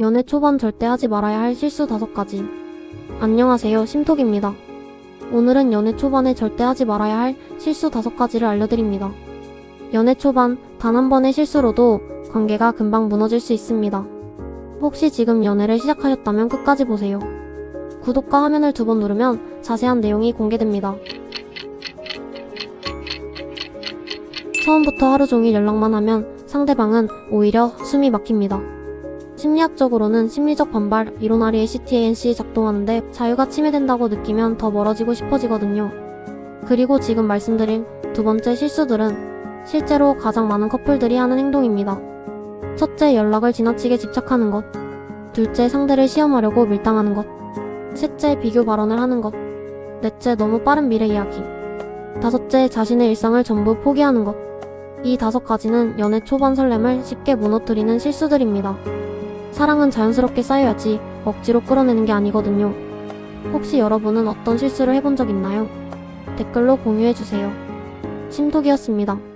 연애 초반 절대 하지 말아야 할 실수 다섯 가지. 안녕하세요, 심톡입니다. 오늘은 연애 초반에 절대 하지 말아야 할 실수 다섯 가지를 알려드립니다. 연애 초반 단 한 번의 실수로도 관계가 금방 무너질 수 있습니다. 혹시 지금 연애를 시작하셨다면 끝까지 보세요. 구독과 화면을 두 번 누르면 자세한 내용이 공개됩니다. 처음부터 하루 종일 연락만 하면 상대방은 오히려 숨이 막힙니다. 심리학적으로는 심리적 반발, 이로나리의 CTANC 작동하는데 자유가 침해된다고 느끼면 더 멀어지고 싶어지거든요. 그리고 지금 말씀드린 두 번째 실수들은 실제로 가장 많은 커플들이 하는 행동입니다. 첫째, 연락을 지나치게 집착하는 것. 둘째, 상대를 시험하려고 밀당하는 것. 셋째, 비교 발언을 하는 것. 넷째, 너무 빠른 미래 이야기. 다섯째, 자신의 일상을 전부 포기하는 것. 이 다섯 가지는 연애 초반 설렘을 쉽게 무너뜨리는 실수들입니다. 사랑은 자연스럽게 쌓여야지 억지로 끌어내는 게 아니거든요. 혹시 여러분은 어떤 실수를 해본 적 있나요? 댓글로 공유해주세요. 심독이었습니다.